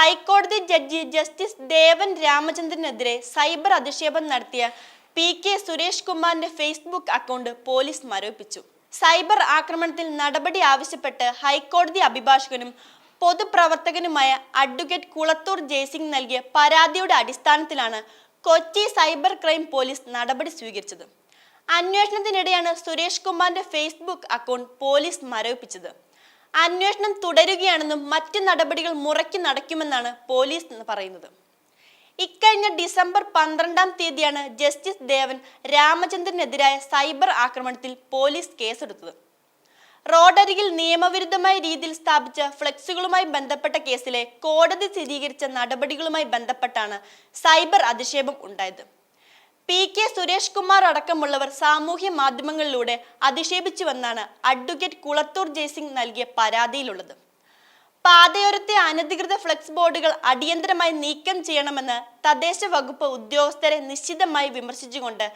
ഹൈക്കോടതി judge justice Devan രാമചന്ദ്രനെതിരെ cyber അധിക്ഷേപം നടത്തിയ പി കെ സുരേഷ് കുമാറിന്റെ ഫേസ്ബുക്ക് അക്കൗണ്ട് പോലീസ് മരവിപ്പിച്ചു. സൈബർ ആക്രമണത്തിൽ നടപടി ആവശ്യപ്പെട്ട് ഹൈക്കോടതി അഭിഭാഷകനും പൊതുപ്രവർത്തകനുമായ അഡ്വക്കേറ്റ് കുളത്തൂർ ജയസിംഗ് നൽകിയ പരാതിയുടെ അടിസ്ഥാനത്തിലാണ് കൊച്ചി സൈബർ ക്രൈം പോലീസ് നടപടി സ്വീകരിച്ചത്. അന്വേഷണത്തിനിടെയാണ് സുരേഷ് കുമാറിന്റെ ഫേസ്ബുക്ക് അക്കൗണ്ട് പോലീസ് മരവിപ്പിച്ചത്. അന്വേഷണം തുടരുകയാണെന്നും മറ്റ് നടപടികൾ മുറയ്ക്ക് നടക്കുമെന്നാണ് പോലീസ് പറയുന്നത്. ഇക്കഴിഞ്ഞ ഡിസംബർ പന്ത്രണ്ടാം തീയതിയാണ് ജസ്റ്റിസ് ദേവൻ രാമചന്ദ്രനെതിരായ സൈബർ ആക്രമണത്തിൽ പോലീസ് കേസെടുത്തത്. റോഡരികിൽ നിയമവിരുദ്ധമായ രീതിയിൽ സ്ഥാപിച്ച ഫ്ലെക്സുകളുമായി ബന്ധപ്പെട്ട കേസിലെ കോടതി സ്ഥിരീകരിച്ച നടപടികളുമായി ബന്ധപ്പെട്ടാണ് സൈബർ അധിക്ഷേപം ഉണ്ടായത്. പി കെ സുരേഷ് കുമാർ അടക്കമുള്ളവർ സാമൂഹ്യ മാധ്യമങ്ങളിലൂടെ അധിക്ഷേപിച്ചുവെന്നാണ് അഡ്വക്കേറ്റ് കുളത്തൂർ ജയസിംഗ് നൽകിയ പരാതിയിലുള്ളത്. പാതയോരത്തെ അനധികൃത ഫ്ലെക്സ് ബോർഡുകൾ അടിയന്തരമായി നീക്കം ചെയ്യണമെന്ന് തദ്ദേശ വകുപ്പ് ഉദ്യോഗസ്ഥരെ നിശ്ചിതമായി വിമർശിച്ചുകൊണ്ട്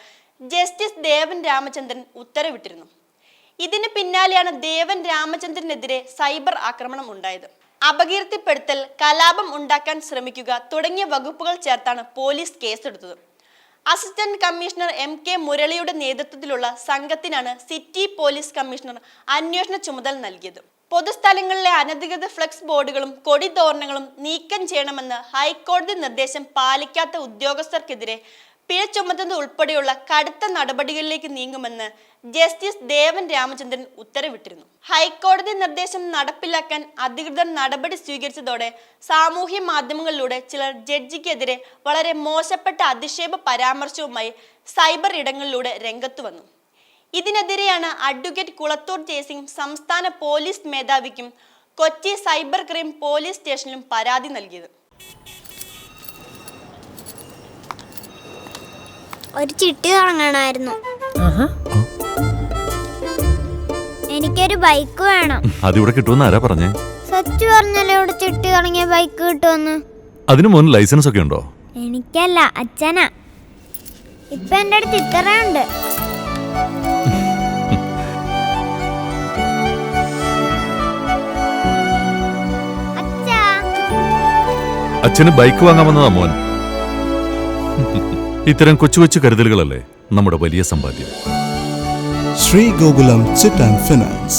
ജസ്റ്റിസ് ദേവൻ രാമചന്ദ്രൻ ഉത്തരവിട്ടിരുന്നു. ഇതിന് പിന്നാലെയാണ് ദേവൻ രാമചന്ദ്രനെതിരെ സൈബർ ആക്രമണം ഉണ്ടായത്. അപകീർത്തിപ്പെടുത്തൽ കലാപം ഉണ്ടാക്കാൻ ശ്രമിക്കുക തുടങ്ങിയ വകുപ്പുകൾ ചേർത്താണ് പോലീസ് കേസെടുത്തത്. അസിസ്റ്റന്റ് കമ്മീഷണർ എം കെ മുരളിയുടെ നേതൃത്വത്തിലുള്ള സംഘത്തിനാണ് സിറ്റി പോലീസ് കമ്മീഷണർ അന്വേഷണ ചുമതല നൽകിയത്. പൊതുസ്ഥലങ്ങളിലെ അനധികൃത ഫ്ലെക്സ് ബോർഡുകളും കൊടിതോരണങ്ങളും നീക്കം ചെയ്യണമെന്ന് ഹൈക്കോടതി നിർദ്ദേശം പാലിക്കാത്ത ഉദ്യോഗസ്ഥർക്കെതിരെ പിഴ ചുമത്തുന്നത് ഉൾപ്പെടെയുള്ള കടുത്ത നടപടികളിലേക്ക് നീങ്ങുമെന്ന് ജസ്റ്റിസ് ദേവൻ രാമചന്ദ്രൻ ഉത്തരവിട്ടിരുന്നു. ഹൈക്കോടതി നിർദ്ദേശം നടപ്പിലാക്കാൻ അധികൃതർ നടപടി സ്വീകരിച്ചതോടെ സാമൂഹ്യ മാധ്യമങ്ങളിലൂടെ ചിലർ ജഡ്ജിക്കെതിരെ വളരെ മോശപ്പെട്ട അധിക്ഷേപ പരാമർശവുമായി സൈബർ ഇടങ്ങളിലൂടെ രംഗത്തു വന്നു. ഇതിനെതിരെയാണ് അഡ്വക്കേറ്റ് കുളത്തൂർ ജയസിംഗ് സംസ്ഥാന പോലീസ് മേധാവിക്കും കൊച്ചി സൈബർ ക്രൈം പോലീസ് സ്റ്റേഷനിലും പരാതി നൽകിയത്. ഒരു ചിട്ടി തുടങ്ങണമായിരുന്നു എനിക്കൊരു ബൈക്ക് വേണം. അതിവിടെ കിട്ടുമെന്ന് ആരാ പറഞ്ഞേ? സച്ചു പറഞ്ഞല്ലോ ഇവിടെ ചിട്ടി തുടങ്ങിയ ബൈക്ക് കിട്ടുമെന്ന്. അതിനു മുൻ ലൈസൻസ് ഒക്കെ ഉണ്ടോ? എനിക്കല്ല അച്ഛനാ. ഇപ്പൊ എന്റെ അടുത്ത് ഇത്രയുണ്ട് അച്ഛാ. അച്ഛന് ബൈക്ക് വാങ്ങാൻ വന്നതാ മോൻ. ഇത്തരം കൊച്ചു കൊച്ചു കരുതലുകളല്ലേ നമ്മുടെ വലിയ സമ്പാദ്യം? Sree Gokulam chit and Finance